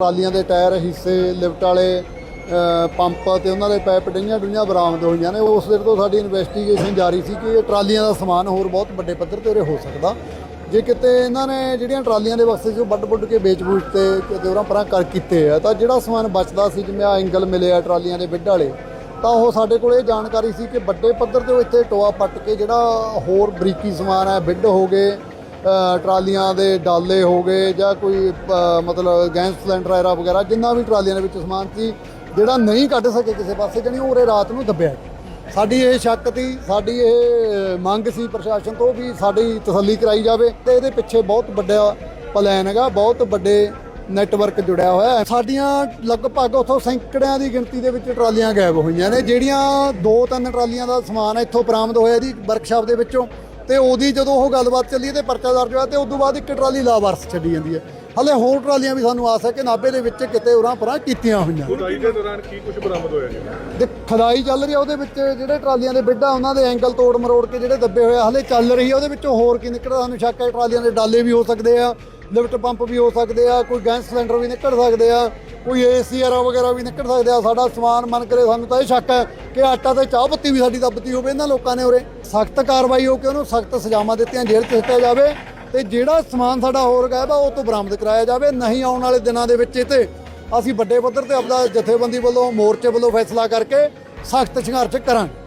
ਟਰਾਲੀਆਂ ਦੇ ਟਾਇਰ, ਹਿੱਸੇ, ਲਿਫਟ ਵਾਲੇ ਪੰਪ ਤੇ ਉਹਨਾਂ ਦੇ ਪੈਪ ਡਈਆਂ ਡੁਈਆਂ ਬਰਾਮਦ ਹੋਈਆਂ ਨੇ। ਉਸ ਦਿਨ ਤੋਂ ਸਾਡੀ ਇਨਵੈਸਟੀਗੇਸ਼ਨ ਜਾਰੀ ਸੀ ਕਿ ਇਹ ਟਰਾਲੀਆਂ ਦਾ ਸਮਾਨ ਹੋਰ ਬਹੁਤ ਵੱਡੇ ਪੱਧਰ ਤੇ ਉਰੇ ਹੋ ਸਕਦਾ। ਜੇ ਕਿਤੇ ਇਹਨਾਂ ਨੇ ਜਿਹੜੀਆਂ ਟਰਾਲੀਆਂ ਦੇ ਬਕਸੇ ਸੀ ਉਹ ਵੱਡ ਵੱਡ ਕੇ ਵੇਚ-ਬੂਚ ਤੇ ਕਿਤੇ ਉਹਨਾਂ ਪਰਾਂ ਕਰ ਕੀਤੇ ਆ, ਤਾਂ ਜਿਹੜਾ ਸਮਾਨ ਬਚਦਾ ਸੀ, ਜਿਵੇਂ ਆ ਐਂਗਲ ਮਿਲੇ ਆ ਟਰਾਲੀਆਂ ਦੇ ਬਿੱਡ ਵਾਲੇ, ਤਾਂ ਉਹ ਸਾਡੇ ਕੋਲ ਇਹ ਜਾਣਕਾਰੀ ਸੀ ਕਿ ਵੱਡੇ ਪੱਧਰ ਤੇ ਉਹ ਇੱਥੇ ਟੋਆ ਪੱਟ ਕੇ ਜਿਹੜਾ ਹੋਰ ਬਰੀਕੀ ਸਮਾਨ ਹੈ ਬਿੱਡ ਹੋ ਗਏ। ਟਰਾਲੀਆਂ ਦੇ ਡਾਲੇ ਹੋ ਗਏ ਜਾਂ ਕੋਈ ਮਤਲਬ ਗੈਸ ਸਿਲੰਡਰ ਐਰਾ ਵਗੈਰਾ, ਜਿੰਨਾ ਵੀ ਟਰਾਲੀਆਂ ਦੇ ਵਿੱਚ ਸਮਾਨ ਸੀ, ਜਿਹੜਾ ਨਹੀਂ ਕੱਢ ਸਕੇ ਕਿਸੇ ਪਾਸੇ, ਜਣੀ ਉਰੇ ਰਾਤ ਨੂੰ ਦੱਬਿਆ ਸਾਡੀ ਇਹ ਸ਼ੱਕ ਸੀ, ਸਾਡੀ ਇਹ ਮੰਗ ਸੀ ਪ੍ਰਸ਼ਾਸਨ ਤੋਂ ਵੀ ਸਾਡੀ ਤਸੱਲੀ ਕਰਾਈ ਜਾਵੇ ਤੇ ਇਹਦੇ ਪਿੱਛੇ ਬਹੁਤ ਵੱਡਾ ਪਲਾਨ ਹੈਗਾ, ਬਹੁਤ ਵੱਡੇ ਨੈਟਵਰਕ ਜੁੜਿਆ ਹੋਇਆ ਹੈ। ਸਾਡੀਆਂ ਲਗਭਗ ਉਥੋਂ ਸੈਂਕੜਿਆਂ ਦੀ ਗਿਣਤੀ ਦੇ ਵਿੱਚ ਟਰਾਲੀਆਂ ਗਾਇਬ ਹੋਈਆਂ ਨੇ, ਜਿਹੜੀਆਂ ਦੋ ਤਿੰਨ ਟਰਾਲੀਆਂ ਦਾ ਸਮਾਨ ਇੱਥੋਂ ਬਰਾਮਦ ਹੋਇਆ ਇਹਦੀ ਵਰਕਸ਼ਾਪ ਦੇ ਵਿੱਚੋਂ। ਤੇ ਉਹਦੀ ਜਦੋਂ ਉਹ ਗੱਲਬਾਤ ਚੱਲੀ ਤੇ ਪਰਚਾ ਦਰਜ ਹੋਇਆ ਤੇ ਉਸ ਤੋਂ ਬਾਅਦ ਇੱਕ ਟਰਾਲੀ ਲਾਵਾਰਸ ਛੱਡੀ ਜਾਂਦੀ ਹੈ। ਹਲੇ ਹੋਰ ਟਰਾਲੀਆਂ ਵੀ ਸਾਨੂੰ ਆਸ ਹੈ ਕਿ ਨਾਭੇ ਦੇ ਵਿੱਚ ਕਿਤੇ ਉਰਾਂ ਪਰਾਂ ਕੀਤੀਆਂ ਹੋਈਆਂ। ਖੁਦਾਈ ਦੇ ਦੌਰਾਨ ਕੀ ਕੁਝ ਬਰਾਮਦ ਹੋਇਆ ਜੀ? ਤੇ ਖਦਾਈ ਚੱਲ ਰਹੀ ਆ ਉਹਦੇ ਵਿੱਚ ਜਿਹੜੇ ਟਰਾਲੀਆਂ ਦੇ ਬਿੱਡਾ ਉਹਨਾਂ ਦੇ ਐਂਗਲ ਤੋੜ ਮਰੋੜ ਕੇ ਜਿਹੜੇ ਦੱਬੇ ਹੋਏ ਆ ਹਲੇ ਚੱਲ ਰਹੀ ਆ ਉਹਦੇ ਵਿੱਚੋਂ ਹੋਰ ਕੀ ਨਿਕਲਦਾ ਸਾਨੂੰ ਸ਼ੱਕ ਹੈ ਟਰਾਲੀਆਂ ਦੇ ਡਾਲੇ ਵੀ ਹੋ ਸਕਦੇ ਆ ਲਿਫਟ ਪੰਪ ਵੀ ਹੋ ਸਕਦੇ ਆ ਕੋਈ ਗੈਸ ਸਿਲੰਡਰ ਵੀ ਨਿਕਲ ਸਕਦੇ ਆ। ਕੋਈ ਏਸੀਆਰ ਵਗੈਰਾ ਵੀ ਨਿਕਲ ਸਕਦੇ ਆ, ਸਾਡਾ ਸਮਾਨ ਮਨ ਕਰੇ, ਸਾਨੂੰ ਤਾਂ ਇਹ ਸ਼ੱਕ ਹੈ ਕਿ ਆਟਾ ਤੇ ਚਾਹ ਪੱਤੀ ਵੀ ਸਾਡੀ ਦੱਬਤੀ ਹੋਵੇ ਇਹਨਾਂ ਲੋਕਾਂ ਨੇ ਉਰੇ। ਸਖਤ ਕਾਰਵਾਈ ਹੋ ਕੇ ਉਹਨੂੰ ਸਖਤ ਸਜ਼ਾਵਾਂ ਦਿੱਤੀਆਂ, ਜੇਲ੍ਹ 'ਚ ਦਿੱਤਾ ਜਾਵੇ ਤੇ ਜਿਹੜਾ ਸਮਾਨ ਸਾਡਾ ਹੋਰ ਗਾਇਬ ਆ, ਉਹ ਤੋਂ ਬਰਾਮਦ ਕਰਾਇਆ ਜਾਵੇ, ਨਹੀਂ ਆਉਣ ਵਾਲੇ ਦਿਨਾਂ ਦੇ ਵਿੱਚ ਇਹ ਤੇ ਅਸੀਂ ਵੱਡੇ ਪੱਧਰ ਤੇ ਆਪਦਾ ਜਥੇਬੰਦੀ ਵੱਲੋਂ, ਮੋਰਚੇ ਵੱਲੋਂ ਫੈਸਲਾ ਕਰਕੇ ਸਖਤ ਸੰਘਰਸ਼ ਕਰਾਂਗੇ।